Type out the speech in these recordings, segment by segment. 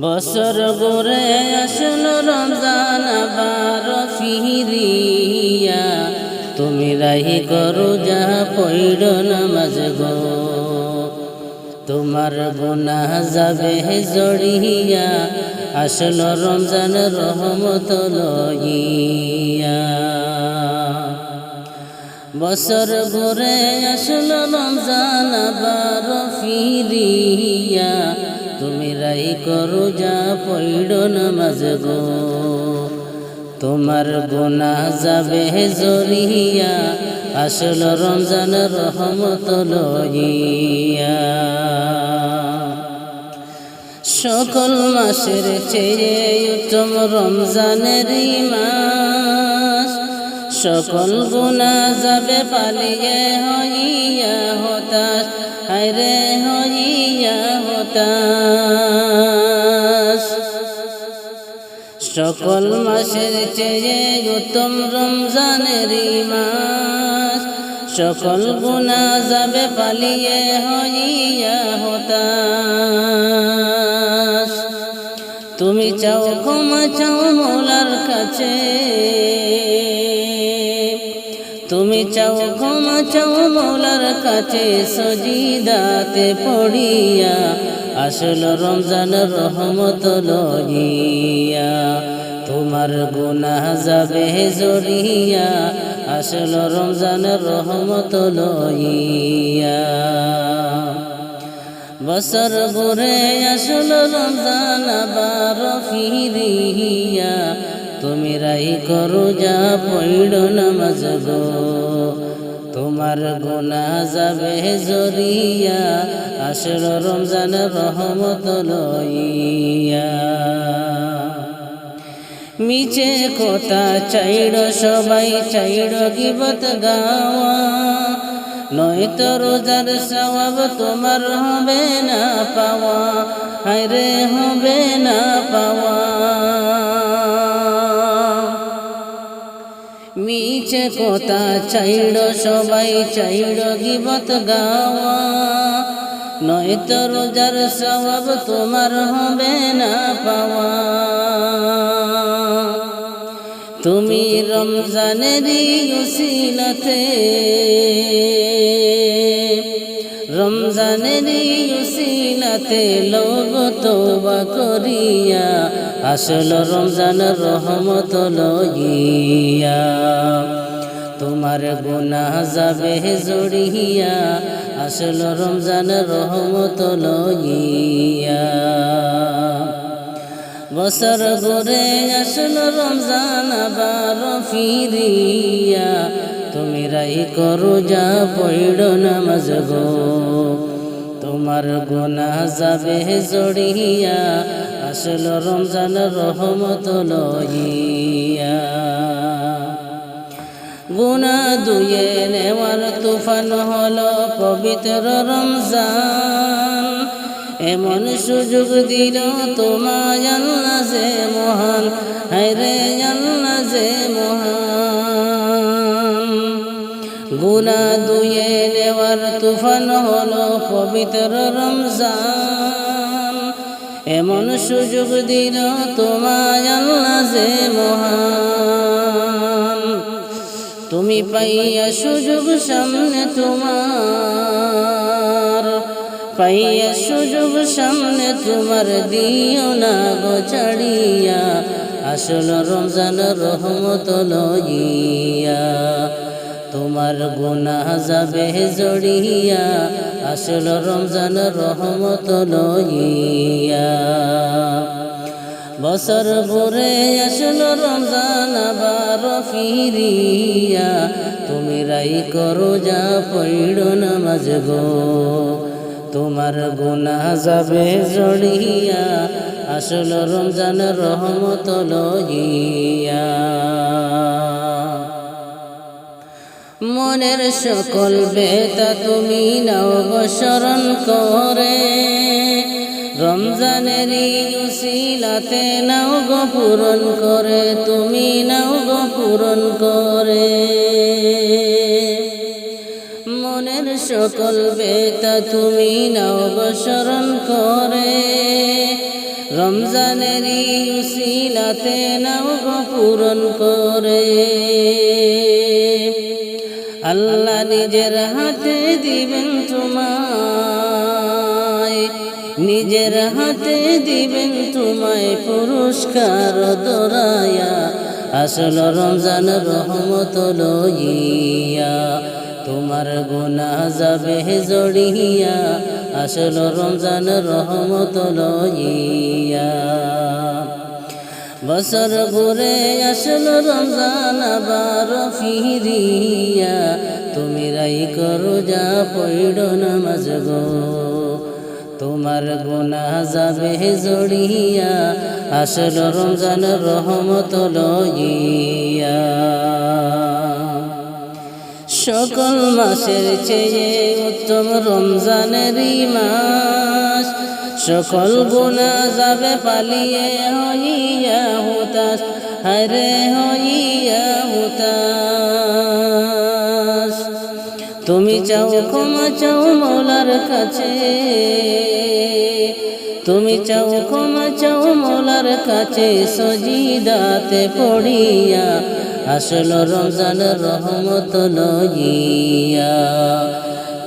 বছর গোরে আসল রমজান, আবার ফিরিয়া। তুমি রাহি করো, যা পৈর নামাজ গো। তোমার গুনা যাবে জড়িয়া। আসল রমজান, রহমত লইয়া। বছর ঘুরে আসল রমজান, আবার ফিরিয়া। তুমি রাই করো যা পৈড নামাজ গো। তোমার গোনা যাবে জরিয়া, আসল রমজান রহমত লইয়া। সকল মাসের চেয়ে উত্তম রমজানের মাস সকল গুণা যাবে পালিয়ে হইয়া হতাশ, হায়রে হইয়া হতাশ সকল মাসের চেয়ে উত্তম রমজানের মাস সকল গুণা যাবে পালিয়ে হইয়া হতাশ। তুমি চাও ক্ষমা, চাও মোলার কাছে। তুমি চাও ক্ষমা, চাও মোলার কাছে। সজিদাতে পড়িয়া আসল রমজান রহমত লইয়া তোমার গুনাহ যাবে জড়িয়া আসল রমজান রহমত লইয়া বছর ঘুরে আসল রমজান আবার ফিরিয়া, তুমি রাই করো যা পৈড নামাজ গো। তোমার গোনা যাবে জরিয়া আসল রমজান রহমত লইয়া। মিছে কথা চাইড় সবাই চাইড় গিবত গাওয়া। নয়তো রোজার সওয়াব তোমার হবে না পাওয়া, হায়রে হবে না পাওয়া। মিছে কথা চাইড় সবাই চাইড় গিবত গাওয়া। নয়তো রোজার সবাব তোমার হবে না পাওয়া। তুমি রমজানেরই উসিলতে। রমজানেরই উসিলতে লোক তোবা করিয়া, আসল রমজান রহমত লইয়া তোমার গুনা যাবে জড়িয়া, আসল রমজান রহমত লইয়া বছর ঘুরে আসল রমজান আবার ফিরিয়া তুমি রাই করো, যা পৈড নামাজ গো। তোমার গোনা যাবে জড়িয়া, আসল রমজান রহমত লইয়া গুনা দুয়ে নেওয়ার তুফান হলো পবিত্র রমজান। এমন সুযোগ দিল তোমায় যে মহান আল্লাহ যে মহান। গুনা দুয়ে নেওয়ার তুফান হলো পবিত্র রমজান। এমন সুযোগ দিল তোমায় আল্লাহ যে মহান। তুমি পাইয়া সুযোগ সামনে তোমার। পাইয়া সুযোগ সামনে তোমার দিও না গো আসল রমজান রহমত লইয়া। তোমার গুনা যাবে জড়িয়া, আসল রমজান রহমত লইয়া। বছর ভরে আসল রমজান আবার ফিরিয়া, তুমি রাই করো যা পৈড নামাজ গো। তোমার গুনা যাবে জড়িয়া, আসল রমজান রহমত লইয়া। মনের সকল বেতা তুমি নাও করে। রমজানেরই উসিলাতে নাও গো পূরণ করে, তুমি নাও গো পূরণ করে। মনের সকল বেতা তুমি নাও করে। রমজানেরই উসিলাতে নাও গো পূরণ করে। আল্লাহ নিজের হাতে দিবেন তোমায়। নিজের হাতে দিবেন তোমায় পুরস্কার দরায়া আসল রমজান রহমত লইয়া। তোমার গুনা যাবে জড়িয়া। আসল রমজান রহমত লইয়া। বছর ঘুরে আসল রমজান, আবার ফিরিয়া। তুমি রাই করো, যা পৈড নামাজ গো। তোমার গুনা যাবে জড়িয়া। আসল রমজান, রহমত লইয়া। সকল মাসের চেয়ে উত্তম রমজানেরই মাস। সকল গুণা যাবে পালিয়ে হইয়া হুতাস হরে হইয়া হুতাস তুমি চাও, ক্ষমা চাও মৌলার কাছে। তুমি চাও, ক্ষমা চাও মৌলার কাছে। সজিদাতে পড়িয়া আসল রমজান রহমত লইয়া।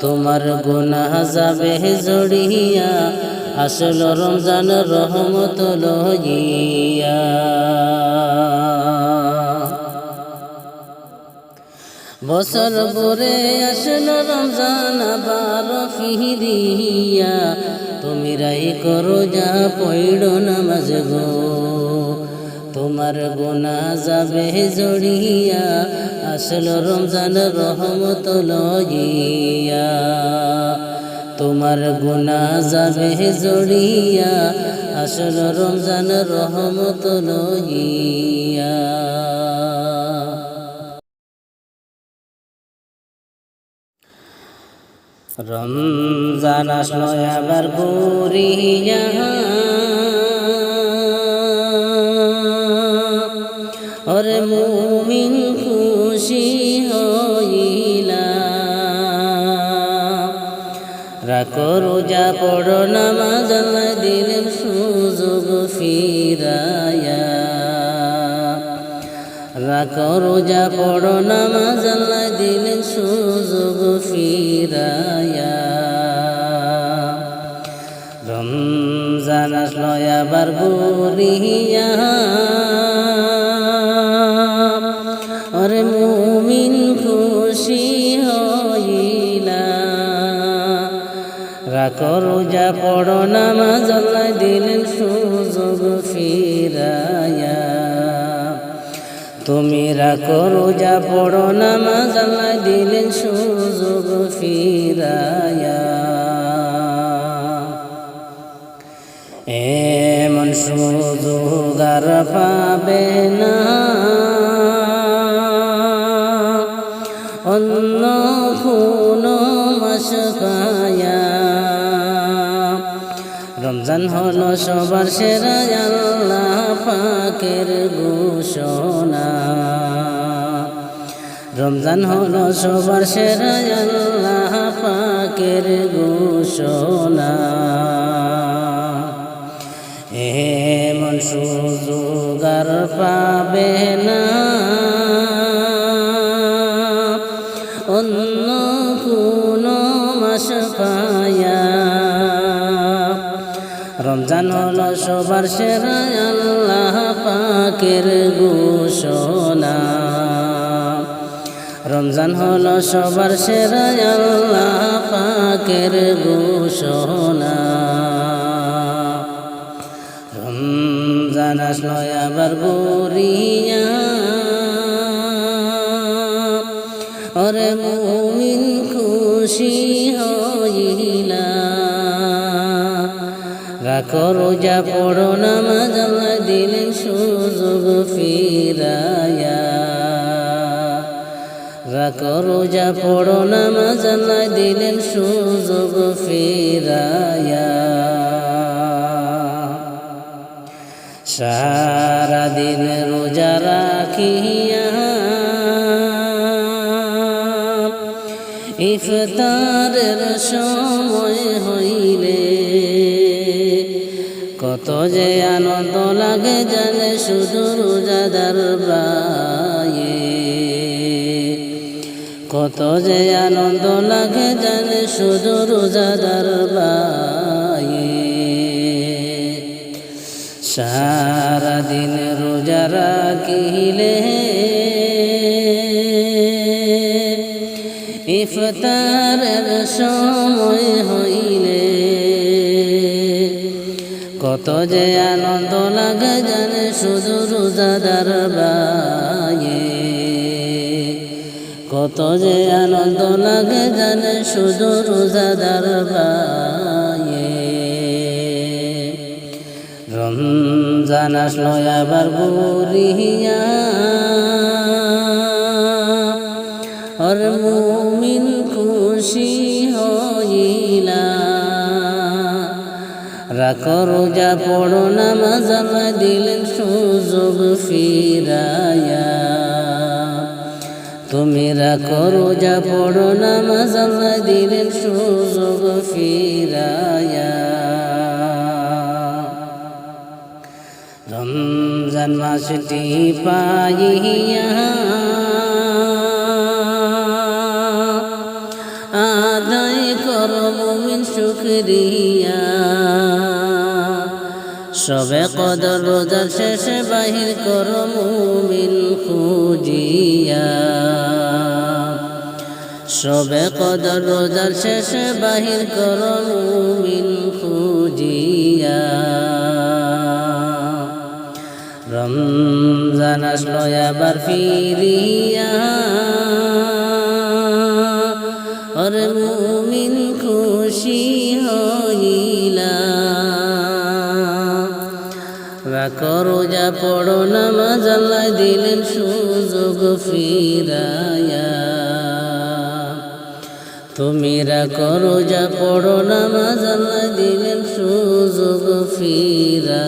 তোমার গুনাহ যাবে জড়িয়া আসল রমজান রহমত বছর পরে আসল রমজান আবার ফিরিয়া, তুমি রাই করো যা পৈড নামাজ গো। তোমার গোনা যাবে জড়িয়া, আসল রমজান রহমত লইয়া। তোমার গুনা যাবে জড়িয়া আসল রমজান রহমত লইয়া রমজান আসলো আবার ঘুরিয়া ওরে মুমিন খুশি হইলা রাখো রোজা পড়ো নামাজ, আল্লাহ দিলেন সুযোগ ফিরায়া রাখো রোজা পড়ো নামাজ, আল্লাহ দিলেন সুযোগ ফিরায়া রমজান আসলো আবার ঘুরিয়া রাখো রোজা পড়ো, নামাজ আল্লাহ দিলেন সুযোগ ফিরায়া তুমি রাখো রোজা পড়ো, নামাজ আল্লাহ দিলেন সুযোগ ফিরায়া এমন সুযোগ আর পাবে না। অন্য কোনো মাস রমজান হলো সবার সেরা আল্লাহ পাকের ঘোষণা। রমজান হলো সবার সেরা আল্লাহ পাকের ঘোষণা। এমন সুযোগ আর পাবে না। অন্য কোনো মাস পায়া রমজান হলো সবার সেরা আল্লাহ পাকের ঘোষণা। রমজান হলো সবার সেরা আল্লাহ পাকের ঘোষণা। রমজান আসলো আবার গরিয়া ওরে মুমিন খুশি রাখো রোজা পড়ো, নামাজ আল্লাহ দিলেন সুযোগ ফিরায়া রাখো রোজা পড়ো, নামাজ আল্লাহ দিলেন সুযোগ ফিরায়া সারাদিন রোজা রাখিয়া ইফতারের সময় কত যে আনন্দ লাগে জানে শুধু রোজাদার বায়ে কত যে আনন্দ লাগে জানে শুধু রোজাদার বায়ে সারাদিন রোজা রাখিলে ইফতারের সময় হইলে কত যে আনন্দ লাগে জানে শুধু রোজাদার বায়ে। কত যে আনন্দ লাগে জানে শুধু রোজাদার বায়ে। রমজান আসলো আবার বুড়িয়া আর মুমিন খুশি রাখো রোজা পড়ো নামাজ আমায় দিলেন সুযোগ ফিরায়া তুমি রাখো রোজা পড়ো নামাজ আমায় দিলেন সুযোগ ফিরায়া রমজান মাসটি পাইয়া আদায় কর মুমিন শুক্রিয়া সবে কদর রোজার শেষে বাহির কর মুমিন খুঁজিয়া। সবে কদর রোজার শেষে বাহির কর মুমিন খুঁজিয়া। রমজান আসলো আবার ফিরিয়া। আর মুমিন খুশি হইলা। রোজা পড়ো, নামাজ আল্লাহ দিলেন সুযোগ ফিরায়া তুমি রাখো রোজা পড়ো, নামাজ আল্লাহ দিলেন সুযোগ ফিরা